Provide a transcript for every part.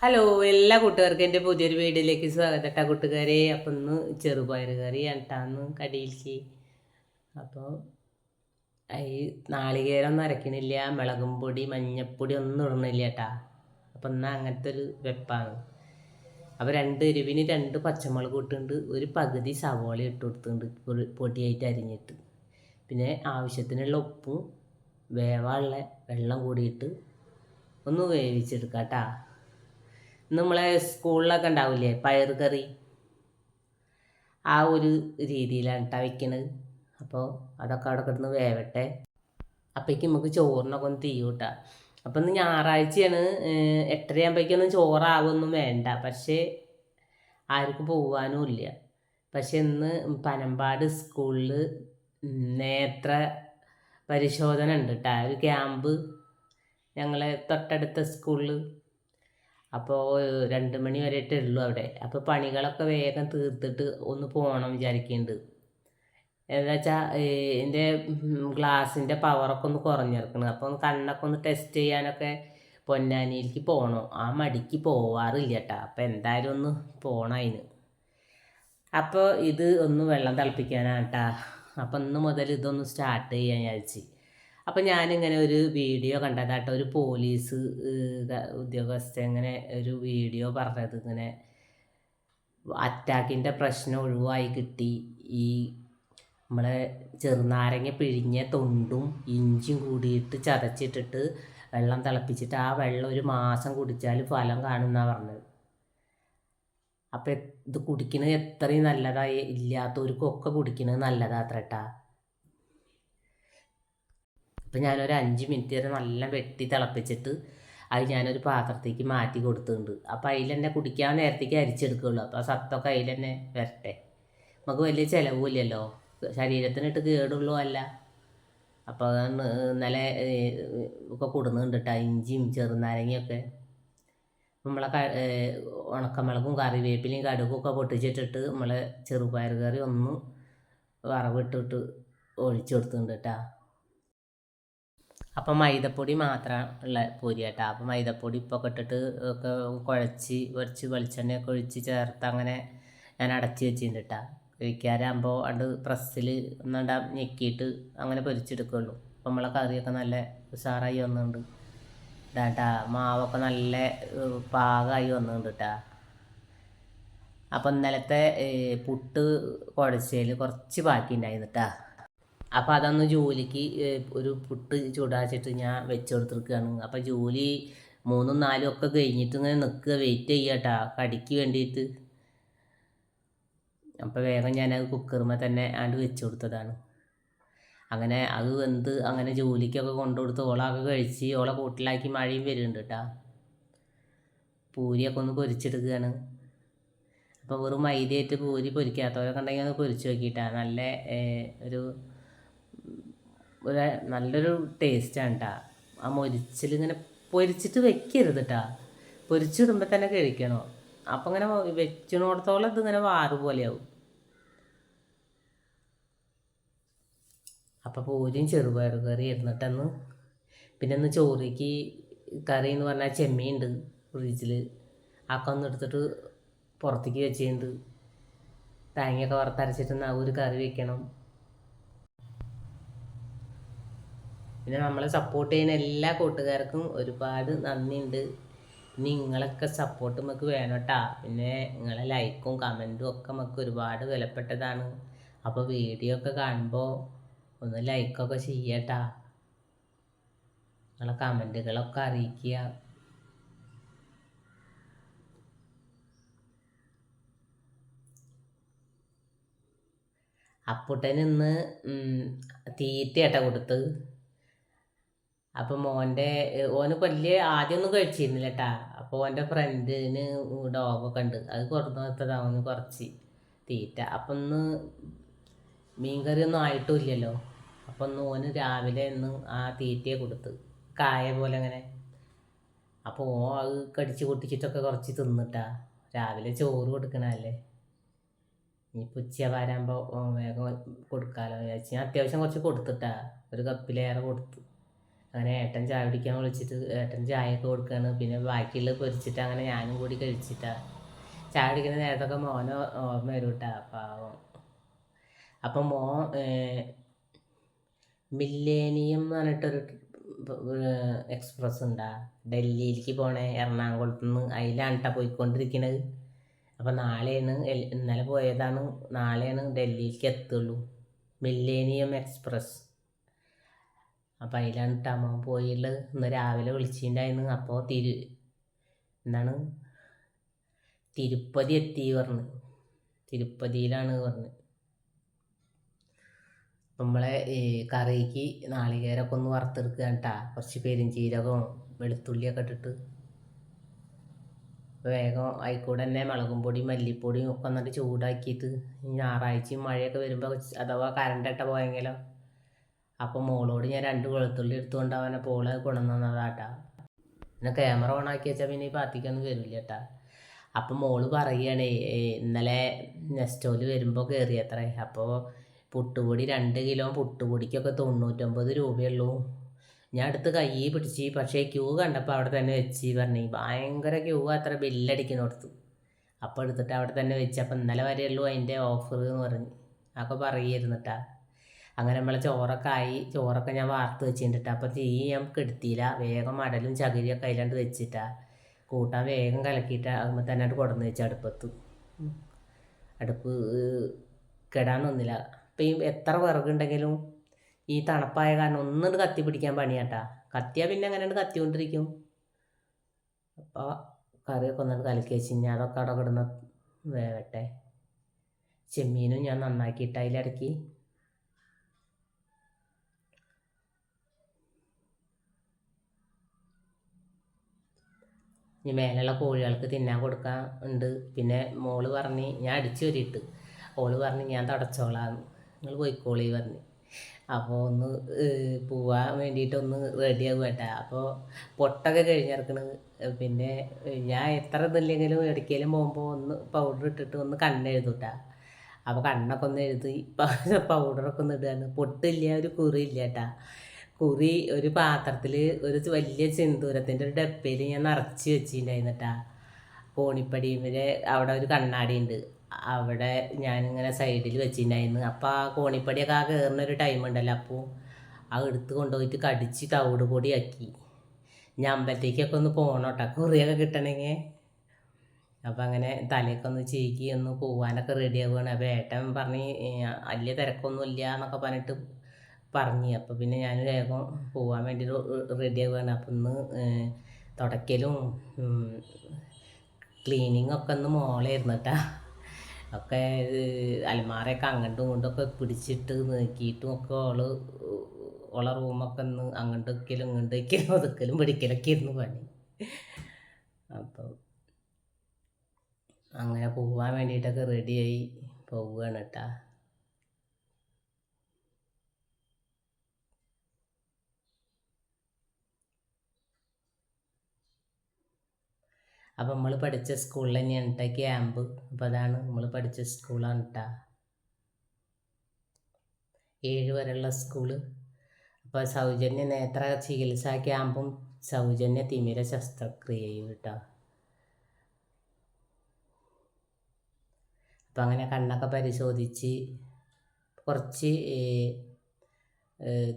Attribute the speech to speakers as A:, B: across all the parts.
A: Hello എല്ലാ കൂട്ടുകാർക്കും എന്റെ പുതിയൊരു വീഡിയോയിലേക്ക് സ്വാഗതം കേട്ടോ കൂട്ടുകാരെ. അപ്പം ഇന്ന് ചെറുപയർ കറി അണ്ടാന്ന് കടിയിലേക്ക് അപ്പോൾ ഈ നാളികേരം അരക്കണില്ല മുളകും പൊടി മഞ്ഞപ്പൊടി ഒന്നും ഇടണില്ല കേട്ടാ അപ്പം എന്നാൽ അങ്ങനത്തെ ഒരു വെപ്പാണ്. അപ്പോൾ രണ്ട് എരിവിന് രണ്ട് പച്ചമുളക് ഇട്ടുണ്ട് ഒരു പകുതി സവോള ഇട്ട് കൊടുത്തിട്ടുണ്ട് പൊടിയായിട്ട് അരിഞ്ഞിട്ട്. പിന്നെ ആവശ്യത്തിനുള്ള ഉപ്പും വേവാനുള്ള വെള്ളം കൂടിയിട്ട് ഒന്ന് വേവിച്ചെടുക്കാം കേട്ടാ നമ്മളെ സ്കൂളിലൊക്കെ ഉണ്ടാവില്ലേ പയർ കറി? ആ ഒരു രീതിയിലാണ് കേട്ടോ വെക്കണത്. അപ്പോൾ അതൊക്കെ അവിടെ കിടന്ന് വേവട്ടെ. അപ്പോഴേക്കും നമുക്ക് ചോറിനൊക്കെ ഒന്ന് തീ കൂട്ടാം അപ്പം ഇന്ന് ഞായറാഴ്ചയാണ് എട്ടരയാകുമ്പോഴേക്കൊന്നും ചോറാവൊന്നും വേണ്ട. പക്ഷേ ആർക്കും പോകാനും ഇല്ല. പക്ഷെ ഇന്ന് പനമ്പാട് സ്കൂളിൽ നേത്ര പരിശോധന ഉണ്ട് കേട്ടോ ഒരു ക്യാമ്പ് ഞങ്ങളെ തൊട്ടടുത്ത സ്കൂളിൽ അപ്പോൾ രണ്ട് മണി വരെയിട്ടേ ഉള്ളൂ അവിടെ. അപ്പോൾ പണികളൊക്കെ വേഗം തീർത്തിട്ട് ഒന്ന് പോകണം വിചാരിക്കുന്നുണ്ട് എന്താ വെച്ചാൽ എന്റെ ഗ്ലാസിന്റെ പവറൊക്കെ ഒന്ന് കുറഞ്ഞിരിക്കണം അപ്പോൾ ഒന്ന് കണ്ണൊക്കെ ഒന്ന് ടെസ്റ്റ് ചെയ്യാനൊക്കെ പൊന്നാനിയിലേക്ക് പോകണം ആ മടിക്ക് പോവാറില്ല കേട്ടോ അപ്പോൾ എന്തായാലും ഒന്ന് പോകണം അതിന് അപ്പോൾ ഇത് ഒന്ന് വെള്ളം തിളപ്പിക്കാനാട്ടാ. അപ്പം ഇന്ന് മുതൽ ഇതൊന്ന് സ്റ്റാർട്ട് ചെയ്യാൻ വിചാരിച്ച്. അപ്പം ഞാനിങ്ങനെ ഒരു വീഡിയോ കണ്ടതാട്ടോ. ഒരു പോലീസ് ഉദ്യോഗസ്ഥ ഇങ്ങനെ ഒരു വീഡിയോ പറഞ്ഞത്. ഇങ്ങനെ അറ്റാക്കിന്റെ പ്രശ്നം ഒഴിവായി കിട്ടി. ഈ നമ്മളെ ചെറുനാരങ്ങ പിഴിഞ്ഞ തൊണ്ടും ഇഞ്ചിയും കൂടിയിട്ട് ചതച്ചിട്ടിട്ട് വെള്ളം തിളപ്പിച്ചിട്ട് ആ വെള്ളം ഒരു മാസം കുടിച്ചാൽ ഫലം കാണുമെന്നാണ് പറഞ്ഞത്. അപ്പം ഇത് കുടിക്കുന്നത് എത്രയും നല്ലതായി ഇല്ലാത്തവർക്കൊക്കെ കുടിക്കുന്നത് നല്ലതാ അത്രട്ടാ. അപ്പം ഞാനൊരു അഞ്ച് മിനിറ്റ് വരെ നല്ല വെട്ടി തിളപ്പിച്ചിട്ട് അത് ഞാനൊരു പാത്രത്തേക്ക് മാറ്റി കൊടുത്തിട്ടുണ്ട്. അപ്പോൾ അതിൽ തന്നെ കുടിക്കാൻ നേരത്തേക്ക് അരിച്ചെടുക്കുകയുള്ളൂ അപ്പോൾ ആ സത്തൊക്കെ അതിൽ തന്നെ വരട്ടെ. നമുക്ക് വലിയ ചിലവുമില്ലല്ലോ. ശരീരത്തിനിട്ട് കേടുള്ളൂ അല്ല. അപ്പോൾ അതാണ് ഇന്നലെ ഒക്കെ കൊടുക്കുന്നുണ്ട് കേട്ടോ ഇഞ്ചിയും ചെറുനാരങ്ങയൊക്കെ. നമ്മളെ ഉണക്കമുളകും കറിവേപ്പിലയും ഒക്കെ പൊട്ടിച്ചിട്ടിട്ട് നമ്മളെ ചെറുപയർ കറി ഒന്ന് വറവിട്ടിട്ട് ഒഴിച്ചു കൊടുത്തിട്ടുണ്ട് കേട്ടോ അപ്പം മൈദപ്പൊടി മാത്രം ഉള്ള പൊരി കേട്ടോ അപ്പം മൈദപ്പൊടി ഇപ്പോൾ ഒക്കെ ഇട്ടിട്ട് ഒക്കെ കുഴച്ച് കുറച്ച് വെളിച്ചെണ്ണയൊക്കെ ഒഴിച്ച് ചേർത്ത് അങ്ങനെ ഞാൻ അടച്ച് വെച്ചിട്ടുണ്ട്. കേട്ടോ കഴിക്കാറാകുമ്പോൾ അത് പ്രസ്സിൽ ഒന്നണ്ട ഞെക്കിയിട്ട് അങ്ങനെ പൊരിച്ചെടുക്കുള്ളൂ. അപ്പം നമ്മളെ കറിയൊക്കെ നല്ല ഉഷാറായി വന്നിട്ടുണ്ട്. ഇതാട്ടാ മാവൊക്കെ നല്ല പാകമായി വന്നിട്ടുണ്ട്. കേട്ടാ അപ്പം ഇന്നലത്തെ പുട്ട് കുഴച്ചതിൽ കുറച്ച് ബാക്കി ഉണ്ടായിരുന്നു കേട്ടാ അപ്പം അതന്ന് ജോലിക്ക് ഒരു പുട്ട് ചൂടാച്ചിട്ട് ഞാൻ വെച്ച് കൊടുത്തിരിക്കുകയാണ് അപ്പം ജോലി മൂന്നും നാലും ഒക്കെ കഴിഞ്ഞിട്ട് ഇങ്ങനെ നിൽക്കുക വെയിറ്റ് ചെയ്യാട്ടാ കടിക്ക് വേണ്ടിയിട്ട് അപ്പം വേഗം ഞാൻ അത് കുക്കറുമ്മ തന്നെ ആണ്ട് വെച്ച് കൊടുത്തതാണ് അങ്ങനെ അത് എന്ത് അങ്ങനെ ജോലിക്കൊക്കെ കൊണ്ടു കൊടുത്ത് ഓളൊക്കെ കഴിച്ച് ഓളെ കൂട്ടിലാക്കി മഴയും വരുന്നുണ്ട് കേട്ടാ പൂരിയൊക്കെ ഒന്ന് പൊരിച്ചെടുക്കുകയാണ് അപ്പോൾ വെറും മൈദയായിട്ട് പൂരി പൊരിക്കാത്തവരൊക്കെ ഉണ്ടെങ്കിൽ ഒന്ന് പൊരിച്ച് നോക്കിയിട്ടാ. നല്ല ഒരു ഒരു നല്ലൊരു ടേസ്റ്റാണ് കേട്ടോ ആ മൊരിച്ചിൽ ഇങ്ങനെ പൊരിച്ചിട്ട് വെക്കരുത് കേട്ടോ പൊരിച്ചിടുമ്പോൾ തന്നെ കഴിക്കണോ? അപ്പം ഇങ്ങനെ വെച്ചിനോടത്തോളം ഇതിങ്ങനെ വാറ് പോലെയാവും. അപ്പം പൂരിയും ചെറുപയർ കറി ഇരുന്നിട്ടെന്ന് പിന്നെ ഒന്ന് ചോറിക്ക് കറി എന്ന് പറഞ്ഞാൽ ചെമ്മീനുണ്ട് ഫ്രിഡ്ജിൽ അതൊക്കെ ഒന്ന് എടുത്തിട്ട് പുറത്തേക്ക് വെച്ചിട്ടുണ്ട് തേങ്ങയൊക്കെ വറുത്തരച്ചിട്ട് ഒരു കറി വെക്കണം. പിന്നെ നമ്മളെ സപ്പോർട്ട് ചെയ്യുന്ന എല്ലാ കൂട്ടുകാർക്കും ഒരുപാട് നന്ദിയുണ്ട്. ഇനി നിങ്ങളൊക്കെ സപ്പോർട്ട് നമുക്ക് വേണം കേട്ടാ പിന്നെ നിങ്ങളെ ലൈക്കും കമന്റും ഒക്കെ നമുക്ക് ഒരുപാട് വിലപ്പെട്ടതാണ്. അപ്പോൾ വീഡിയോ ഒക്കെ കാണുമ്പോൾ ഒന്ന് ലൈക്കൊക്കെ ചെയ്യട്ടാ നിങ്ങളെ കമന്റുകളൊക്കെ അറിയിക്കുക. അപ്പുട്ടൻ ഇന്ന് തീറ്റയാട്ടാ കൊടുത്ത് അപ്പം മോന്റെ ഓന് വലിയ ആദ്യമൊന്നും കഴിച്ചിരുന്നില്ല കേട്ടാ അപ്പോൾ ഓന്റെ ഫ്രണ്ടിന് ഡോഗൊക്കെ ഉണ്ട്. അത് കൊടുത്തു നിർത്തതാ ഓന് കുറച്ച് തീറ്റ. അപ്പം ഒന്ന് മീൻകറി ഒന്നും ആയിട്ടും ഇല്ലല്ലോ. അപ്പം ഒന്ന് ഓന് രാവിലെ ഒന്ന് ആ തീറ്റയെ കൊടുത്ത്. കായ പോലെ അങ്ങനെ. അപ്പോൾ ഓ അത് കടിച്ച് പൊട്ടിച്ചിട്ടൊക്കെ കുറച്ച് തിന്നിട്ടാ. രാവിലെ ചോറ് കൊടുക്കണല്ലേ ഇനിയിപ്പോൾ ഉച്ച വരാകുമ്പോൾ വേഗം കൊടുക്കാമല്ലോ വിചാരിച്ച്. ഞാൻ അത്യാവശ്യം കുറച്ച് കൊടുത്തിട്ടാ. ഒരു കപ്പിലേറെ കൊടുത്തു. അങ്ങനെ ഏട്ടൻ ചായ കുടിക്കാൻ വിളിച്ചിട്ട് ഏട്ടൻ ചായയൊക്കെ കൊടുക്കുകയാണ് പിന്നെ ബാക്കിയുള്ളത് പൊരിച്ചിട്ട് അങ്ങനെ ഞാനും കൂടി കഴിച്ചിട്ടാ. ചായ കുടിക്കുന്ന നേരത്തൊക്കെ മോനെ ഓർമ്മ വരും കേട്ടാ പാവം. അപ്പം മോ മില്ലേനിയം എന്ന് പറഞ്ഞിട്ടൊരു എക്സ്പ്രസ് ഉണ്ടാ. ഡൽഹിയിലേക്ക് പോണേ എറണാകുളത്ത് നിന്ന് അതിലാണ് കേട്ടോ പോയിക്കൊണ്ടിരിക്കുന്നത് അപ്പം നാളെയാണ് ഇന്നലെ പോയതാണ് നാളെയാണ് ഡൽഹിയിലേക്ക് എത്തുള്ളൂ. Millennium express. അപ്പം അതിലാണ് അമ്മ ഇന്ന് രാവിലെ വിളിച്ചിട്ടുണ്ടായിരുന്നു അപ്പോൾ തിരു എന്താണ്? തിരുപ്പതി എത്തി പറഞ്ഞു. തിരുപ്പതിയിലാണ് പറഞ്ഞു. നമ്മളെ ഈ കറിക്ക് നാളികേരമൊക്കെ ഒന്ന് വറുത്തെടുക്കുക കേട്ടാ കുറച്ച് പെരിഞ്ചീരകവും വെളുത്തുള്ളിയൊക്കെ ഇട്ടിട്ട്. വേഗം അതിൽക്കൂടെ തന്നെ മുളകും പൊടിയും മല്ലിപ്പൊടിയും ഒക്കെ എന്നിട്ട് ചൂടാക്കിയിട്ട് ഞായറാഴ്ചയും മഴയൊക്കെ വരുമ്പോൾ അഥവാ കറണ്ടൊക്കെ പോയെങ്കിലോ അപ്പം മോളോട് ഞാൻ രണ്ട് വെളുത്തുള്ളി എടുത്തുകൊണ്ട് അവനെ പോളെ കൊണ്ടുവന്നതാട്ടാ. പിന്നെ ക്യാമറ ഓൺ ആക്കി വെച്ചാൽ പിന്നെ ഈ പാത്തിക്കൊന്നും വരില്ല കേട്ടാ അപ്പം മോൾ പറയാണ് ഇന്നലെ നെസ്റ്റോൽ വരുമ്പോ കേറിയത്രേ. അപ്പോൾ പുട്ടുപൊടി രണ്ട് കിലോ പുട്ടുപൊടിക്കൊക്കെ തൊണ്ണൂറ്റൊമ്പത് രൂപയുള്ളൂ. ഞാൻ അടുത്ത് കൈ പിടിച്ച് പക്ഷേ ക്യൂ കണ്ടപ്പോൾ അവിടെ തന്നെ വെച്ച് പറഞ്ഞു. ഭയങ്കര ക്യൂ അത്ര ബില്ലടിക്കുന്നിടത്ത്. അപ്പോൾ എടുത്തിട്ട് അവിടെ തന്നെ വെച്ച്. അപ്പം ഇന്നലെ വരെയുള്ളൂ അതിന്റെ ഓഫർ എന്ന് പറഞ്ഞ്. അപ്പോൾ പറയുമായിരുന്നിട്ടാ അങ്ങനെ നമ്മളെ ചോറൊക്കെ ആയി ചോറൊക്കെ ഞാൻ വാർത്ത് വെച്ചിട്ടുണ്ട്. അപ്പോൾ തീ ഞാൻ കെടുത്തിയില്ല. വേഗം മടലും ചകിരിയൊക്കെ അതിലാണ്ട് വെച്ചിട്ടാ. കൂട്ടാൻ വേഗം കലക്കിയിട്ട് അതുമ്പോൾ തന്നെ അങ്ങോട്ട് കൊടുന്ന് വെച്ച് അടുപ്പത്ത്. അടുപ്പ് കെടാൻ ഇപ്പം ഈ എത്ര വിറകുണ്ടെങ്കിലും ഈ തണുപ്പായ കാരണം ഒന്നുകൊണ്ട് കത്തി പിടിക്കാൻ പണിയാട്ടാ. കത്തിയാൽ പിന്നെ അങ്ങനെയാണ് കത്തിക്കൊണ്ടിരിക്കും? അപ്പോൾ കറിയൊക്കെ ഒന്നുകൊണ്ട് കലക്കി വെച്ച് കഴിഞ്ഞാൽ അതൊക്കെ അവിടെ കിടന്ന് വേവട്ടെ. ചെമ്മീനും ഞാൻ നന്നാക്കിയിട്ട് അതിലിടയ്ക്ക് ഇനി മേലെയുള്ള കോഴികൾക്ക് തിന്നാൻ കൊടുക്കാൻ ഉണ്ട്. പിന്നെ മോൾ പറഞ്ഞ് ഞാൻ അടിച്ചു വരിയിട്ട്. ഓൾ പറഞ്ഞ് ഞാൻ തടച്ചോളാന്ന് നിങ്ങൾ പോയിക്കോളി പറഞ്ഞ്. അപ്പോൾ ഒന്ന് പോവാൻ വേണ്ടിയിട്ടൊന്ന് റെഡിയാകും കേട്ടാ. അപ്പോൾ പൊട്ടൊക്കെ കഴിഞ്ഞിറക്കണ്. പിന്നെ ഞാൻ എത്ര ഇതില്ലെങ്കിലും എവിടേക്കെങ്കിലും പോകുമ്പോൾ ഒന്ന് പൗഡർ ഇട്ടിട്ട് ഒന്ന് കണ്ണെഴുതൂട്ടാ അപ്പോൾ കണ്ണൊക്കെ ഒന്ന് എഴുതി പൗഡറൊക്കെ ഒന്ന് ഇടുകയാണ് പൊട്ടില്ല ഒരു കുറിയില്ല കേട്ടാ. കുറി ഒരു പാത്രത്തിൽ ഒരു വലിയ സിന്ദൂരത്തിന്റെ ഒരു ഡപ്പയിൽ ഞാൻ നിറച്ച് വെച്ചിട്ടുണ്ടായിരുന്നിട്ടാ. കോണിപ്പടിയിലെ അവിടെ ഒരു കണ്ണാടി ഉണ്ട് അവിടെ ഞാനിങ്ങനെ സൈഡിൽ വെച്ചിട്ടുണ്ടായിരുന്നു. അപ്പോൾ ആ കോണിപ്പടിയൊക്കെ ആ കയറുന്ന ഒരു ടൈം ഉണ്ടല്ലോ. അപ്പോൾ ആ എടുത്ത് കൊണ്ടുപോയിട്ട് കടിച്ച് തവിട് പൊടിയാക്കി. ഞാൻ അമ്പലത്തേക്കൊക്കെ ഒന്ന് പോകണം കേട്ടോ കുറിയൊക്കെ കിട്ടണമെങ്കിൽ അപ്പം അങ്ങനെ തലയൊക്കെ ഒന്ന് ചീക്കി ഒന്ന് പോവാനൊക്കെ റെഡി ആവുകയാണ്. അപ്പോൾ ഏട്ടൻ പറഞ്ഞ് വലിയ തിരക്കൊന്നുമില്ല എന്നൊക്കെ പറഞ്ഞിട്ട് പറഞ്ഞ്. അപ്പോൾ പിന്നെ ഞാൻ വേഗം പോകാൻ വേണ്ടി റെഡി ആകുകയാണ് അപ്പം ഒന്ന് തുടയ്ക്കലും ക്ലീനിങ് ഒക്കെ ഒന്ന് മോളായിരുന്നു കേട്ടാ ഒക്കെ അലമാറയൊക്കെ അങ്ങോട്ടും ഇങ്ങോട്ടും ഒക്കെ പിടിച്ചിട്ട് നീക്കിയിട്ടും ഒക്കെ ഓൾ ഓളെ റൂമൊക്കെ ഒന്ന് അങ്ങോട്ട് വയ്ക്കലും ഇങ്ങോട്ട് വയ്ക്കലും ഒതുക്കലും പിടിക്കലൊക്കെ ഇരുന്ന് പണി. അപ്പം അങ്ങനെ പോകാൻ വേണ്ടിയിട്ടൊക്കെ റെഡിയായി പോവുകയാണ് കേട്ടാ അപ്പം നമ്മൾ പഠിച്ച സ്കൂളിൽ തന്നെയാണ് കേട്ടോ ക്യാമ്പ്. അപ്പോൾ അതാണ് നമ്മൾ പഠിച്ച സ്കൂളാണ് കേട്ടോ ഏഴ് വരെയുള്ള സ്കൂൾ. അപ്പോൾ സൗജന്യ നേത്ര ചികിത്സാ ക്യാമ്പും സൗജന്യ തിമിര ശസ്ത്രക്രിയയും കേട്ടോ അപ്പം അങ്ങനെ കണ്ണൊക്കെ പരിശോധിച്ച് കുറച്ച്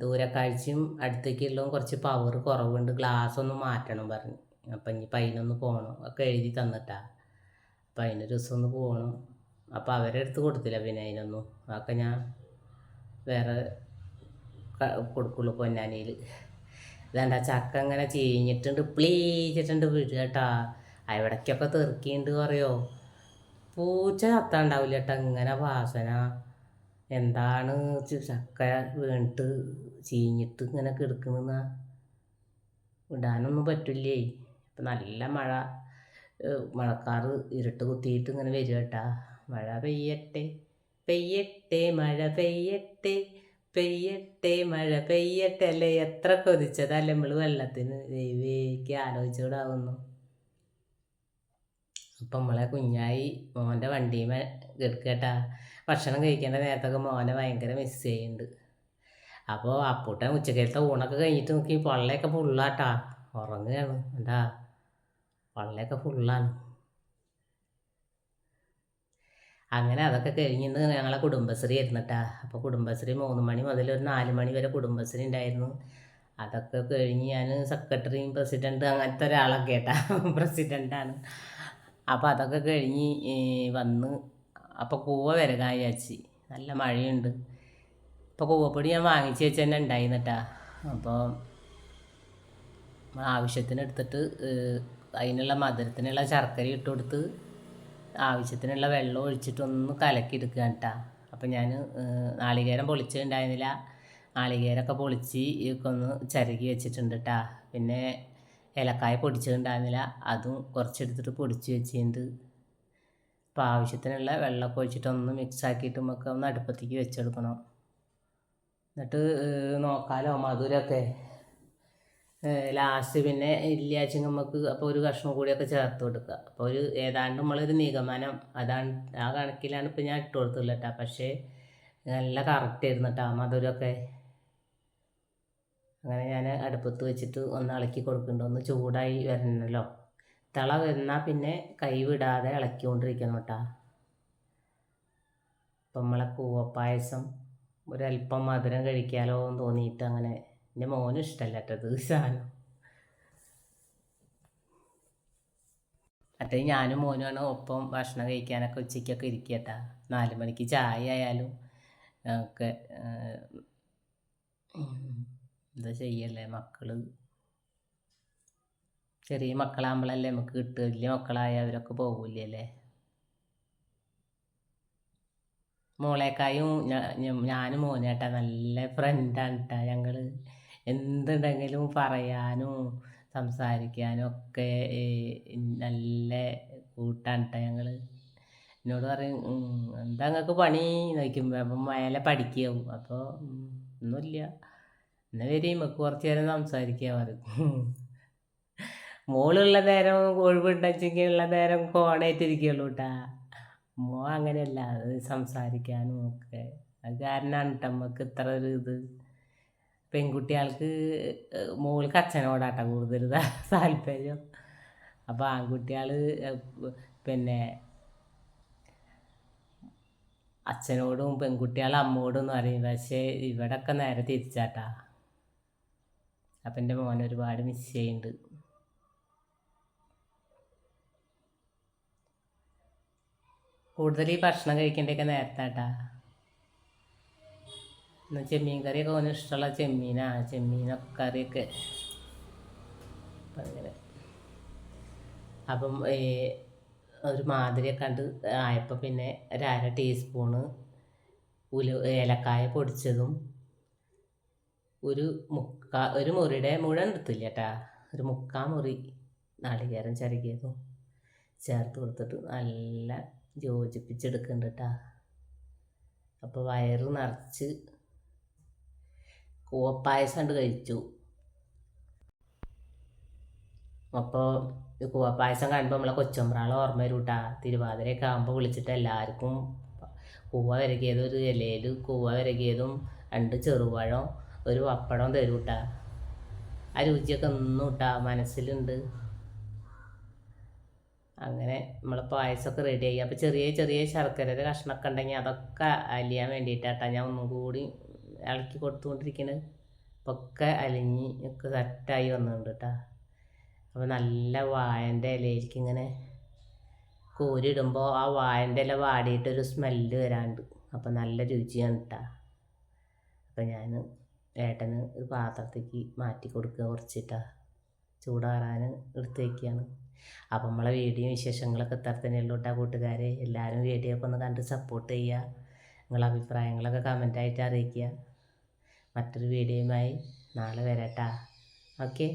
A: ദൂരക്കാഴ്ചയും അടുത്തേക്കുള്ളതും കുറച്ച് പവർ കുറവുണ്ട്. ഗ്ലാസ് ഒന്ന് മാറ്റണം പറഞ്ഞു. അപ്പം ഇനി അതിനൊന്ന് പോകണം ഒക്കെ എഴുതി തന്നിട്ടാ. അപ്പം അതിന്റെ ദിവസം ഒന്ന് പോകണം അപ്പം അവരെ അടുത്ത് കൊടുത്തില്ല പിന്നെ അതിനൊന്നും. അതൊക്കെ ഞാൻ വേറെ കൊടുക്കുള്ളൂ പൊന്നാനിയിൽ ഇതാണ്ട ചക്ക അങ്ങനെ ചീഞ്ഞിട്ടുണ്ട്. പ്ലീച്ചിട്ടുണ്ട് വീട് കേട്ടാ. അവിടേക്കൊക്കെ തെറുക്കിണ്ട് പറയോ. പൂച്ച ചത്താണ്ടാവില്ല കേട്ടോ. ഇങ്ങനെ വാസന. എന്താണ് ചക്ക വീണിട്ട് ചീഞ്ഞിട്ട് ഇങ്ങനെ കിടക്കുന്ന ഇടാനൊന്നും പറ്റില്ലേ ഇപ്പം നല്ല മഴ. മഴക്കാറ് ഇരുട്ട് കുത്തിയിട്ട് ഇങ്ങനെ വരും കേട്ടാ. മഴ പെയ്യട്ടെ പെയ്യട്ടെ മഴ പെയ്യട്ടെ പെയ്യട്ടെ മഴ പെയ്യട്ടെ അല്ലേ? എത്ര കൊതിച്ചതല്ലേ നമ്മൾ വെള്ളത്തിന്. ദൈവയ്ക്ക് ആലോചിച്ചുകൂടാവുന്നു അപ്പം നമ്മളെ കുഞ്ഞായി മോന്റെ വണ്ടിയുമേ കിടക്കട്ടാ ഭക്ഷണം കഴിക്കേണ്ട നേരത്തൊക്കെ മോനെ ഭയങ്കര മിസ് ചെയ്യുന്നുണ്ട്. അപ്പോൾ അപ്പൂട്ടൻ ഉച്ചക്കലത്തെ ഊണൊക്കെ കഴിഞ്ഞിട്ട് നോക്കി പൊള്ളയൊക്കെ ഫുള്ളാട്ടാ ഉറങ്ങുകയാണ്. എന്താ? പള്ളയൊക്കെ ഫുള്ളാണ് അങ്ങനെ അതൊക്കെ കഴിഞ്ഞിന്ന് ഞങ്ങളെ കുടുംബശ്രീ ഇരുന്നിട്ടാ അപ്പോൾ കുടുംബശ്രീ മൂന്ന് മണി മുതൽ ഒരു നാല് മണി വരെ കുടുംബശ്രീ ഉണ്ടായിരുന്നു. അതൊക്കെ കഴിഞ്ഞ് ഞാൻ സെക്രട്ടറിയും പ്രസിഡന്റ് അങ്ങനത്തെ ഒരാളൊക്കെ കേട്ടാ പ്രസിഡന്റാണ് അപ്പോൾ അതൊക്കെ കഴിഞ്ഞ് വന്ന് അപ്പോൾ കൂവ വരകായി നല്ല മഴയുണ്ട്. ഇപ്പോൾ കൂവപ്പൊടി ഞാൻ വാങ്ങിച്ച് വെച്ച് തന്നെ ഉണ്ടായിരുന്നിട്ടാ. അപ്പോൾ ആവശ്യത്തിന് എടുത്തിട്ട് അതിനുള്ള മധുരത്തിനുള്ള ശർക്കര ഇട്ട് കൊടുത്ത് ആവശ്യത്തിനുള്ള വെള്ളം ഒഴിച്ചിട്ടൊന്ന് കലക്കി എടുക്കുക കേട്ടാ. അപ്പം ഞാൻ നാളികേരം പൊളിച്ചിട്ടുണ്ടായിരുന്നില്ല. നാളികേരമൊക്കെ പൊളിച്ച് ഒന്ന് ചിരകി വെച്ചിട്ടുണ്ട് കേട്ടാ. പിന്നെ ഏലക്കായ പൊടിച്ചിട്ടുണ്ടായിരുന്നില്ല. അതും കുറച്ചെടുത്തിട്ട് പൊടിച്ച് വെച്ചിട്ടുണ്ട്. അപ്പോൾ ആവശ്യത്തിനുള്ള വെള്ളമൊക്കെ ഒഴിച്ചിട്ടൊന്ന് മിക്സ് ആക്കിയിട്ട് നമുക്ക് ഒന്ന് അടുപ്പത്തേക്ക് വെച്ചെടുക്കണം. എന്നിട്ട് നോക്കാലോ മധുരമൊക്കെ. ലാസ്റ്റ് പിന്നെ ഇല്ലാച്ചെങ്കിൽ നമുക്ക് അപ്പോൾ ഒരു കഷ്ണം കൂടിയൊക്കെ ചേർത്ത് കൊടുക്കുക അപ്പോൾ ഒരു ഏതാണ്ട് നമ്മളൊരു നിഗമനം. അതാണ് ആ കണക്കിലാണ് ഇപ്പം ഞാൻ ഇട്ട് കൊടുത്തുള്ള കേട്ടോ പക്ഷേ നല്ല കറക്റ്റ് ആയിരുന്നു കേട്ടോ മധുരമൊക്കെ അങ്ങനെ ഞാൻ അടുപ്പത്ത് വെച്ചിട്ട് ഒന്ന് ഇളക്കി കൊടുക്കുന്നുണ്ട് ഒന്ന് ചൂടായി വരണമല്ലോ തള വന്നാൽ പിന്നെ കൈ വിടാതെ ഇളക്കിക്കൊണ്ടിരിക്കണം കേട്ടോ അപ്പം നമ്മളെ കൂവപ്പായസം ഒരല്പം മധുരം കഴിക്കാലോ എന്ന് തോന്നിയിട്ട് അങ്ങനെ എന്റെ മോനും ഇഷ്ടമല്ല കേട്ടോ ഇത് സാധനം. അത്രയും ഞാനും മോനുമാണ് ഒപ്പം ഭക്ഷണം കഴിക്കാനൊക്കെ ഉച്ചയ്ക്കൊക്കെ ഇരിക്കട്ടാ നാല് മണിക്ക് ചായ ആയാലും ഒക്കെ എന്താ ചെയ്യല്ലേ മക്കൾ? ചെറിയ മക്കളാകുമ്പോഴല്ലേ നമുക്ക് കിട്ടുക. വലിയ മക്കളായ അവരൊക്കെ പോകില്ലല്ലേ മോളേക്കായും ഞാനും മോനേട്ടാ നല്ല ഫ്രണ്ടാണ് കേട്ടാ ഞങ്ങൾ എന്തുണ്ടെങ്കിലും പറയാനും സംസാരിക്കാനും ഒക്കെ നല്ല കൂട്ടാണ് കേട്ടോ ഞങ്ങൾ എന്നോട് പറയും "ഉം, എന്താ നിങ്ങൾക്ക് പണി? നോക്കുമ്പോൾ അപ്പം മേലെ പഠിക്കാവും. അപ്പോൾ ഒന്നുമില്ല എന്നാൽ വരും നമുക്ക് കുറച്ച് നേരം സംസാരിക്കാൻ പറയും. മോളുള്ള നേരം ഒഴിവുണ്ടെങ്കിൽ ഉള്ള നേരം ഫോണായിട്ടിരിക്കുള്ളൂ കേട്ടാ മോ അങ്ങനെയല്ല അത് സംസാരിക്കാനും ഒക്കെ. അത് കാരണമാണ് കേട്ടോ നമുക്ക് ഇത്ര ഒരു ഇത്. പെൺകുട്ടികൾക്ക് മോൾക്ക് അച്ഛനോടാട്ട കൂടുതൽ താല്പര്യം. അപ്പോൾ ആൺകുട്ടികൾ പിന്നെ അച്ഛനോടും പെൺകുട്ടികൾ അമ്മോടും എന്ന് പറയും. പക്ഷേ ഇവിടെയൊക്കെ നേരെ തിരിച്ചാട്ടാ. അപ്പം എന്റെ മോൻ ഒരുപാട് മിസ് ചെയ്യുന്നുണ്ട് കൂടുതൽ ഈ ഭക്ഷണം കഴിക്കേണ്ടതൊക്കെ നേരത്താട്ടാ. എന്നാ ചെമ്മീൻ കറിയൊക്കെ ഓന് ഇഷ്ടമുള്ള ചെമ്മീനാ ചെമ്മീനൊക്കെ കറിയൊക്കെ. അങ്ങനെ അപ്പം ഒരു മാതിരിയൊക്കെ കണ്ട് ആയപ്പോൾ പിന്നെ ഒരു അര ടീസ്പൂണ് ഉല ഏലക്കായ പൊടിച്ചതും ഒരു മുക്കാ ഒരു മുറിയുടെ മുഴുവൻ എടുത്തില്ല കേട്ടാ. ഒരു മുക്കാ മുറി നാളികേരം ചിരകിയതും ചേർത്ത് കൊടുത്തിട്ട് നല്ല യോജിപ്പിച്ചെടുക്കുന്നുണ്ട് കേട്ടാ. അപ്പോൾ വയറ് നിറച്ച് കൂവപ്പായസം ഉണ്ട് കഴിച്ചു. അപ്പോൾ ഈ കൂവപ്പായസം കാണുമ്പോൾ നമ്മളെ കൊച്ചുമ്പ്രാളെ ഓർമ്മ വരും കേട്ടാ തിരുവാതിരയൊക്കെ ആകുമ്പോൾ വിളിച്ചിട്ട് എല്ലാവർക്കും കൂവ വിരകിയതും ഒരു ഇലയിൽ കൂവ വിരകിയതും രണ്ട് ചെറുപഴം ഒരു പപ്പടം തരും കേട്ടാ ആ രുചിയൊക്കെ ഒന്നും കേട്ടാ മനസ്സിലുണ്ട്. അങ്ങനെ നമ്മൾ പായസമൊക്കെ റെഡിയായി അപ്പോൾ ചെറിയ ചെറിയ ശർക്കരയുടെ കഷ്ണമൊക്കെ ഉണ്ടെങ്കിൽ അതൊക്കെ അലിയാൻ വേണ്ടിയിട്ടാട്ടാ. ഞാൻ ഒന്നും കൂടി ഇളക്കി കൊടുത്തുകൊണ്ടിരിക്കുന്നത് അപ്പോൾ ഒക്കെ അലിഞ്ഞ് ഒക്കെ സെറ്റായി വന്നിട്ടുണ്ട് കേട്ടോ അപ്പോൾ നല്ല വാഴന്റെ ഇലയിലേക്ക് ഇങ്ങനെ കോരിയിടുമ്പോൾ ആ വാഴന്റെ ഇല വാടിയിട്ടൊരു സ്മെല്ല് വരാണ്ട്. അപ്പോൾ നല്ല രുചിയാണ് കേട്ടോ അപ്പോൾ ഞാൻ ഏട്ടന് ഒരു പാത്രത്തേക്ക് മാറ്റി കൊടുക്കുക കുറച്ചിട്ടാ ചൂടാറാൻ എടുത്ത് വയ്ക്കുകയാണ് അപ്പോൾ നമ്മളെ വീഡിയോ വിശേഷങ്ങളൊക്കെ ഇത്ര തന്നെയുള്ളൂ കേട്ടോ കൂട്ടുകാരെ. എല്ലാവരും വീഡിയോ ഒക്കെ ഒന്ന് കണ്ട് സപ്പോർട്ട് ചെയ്യുക നിങ്ങളെ അഭിപ്രായങ്ങളൊക്കെ കമന്റായിട്ട് അറിയിക്കുക. മറ്റൊരു വീഡിയോയുമായി നാളെ വരാട്ടാ. ഓക്കെ?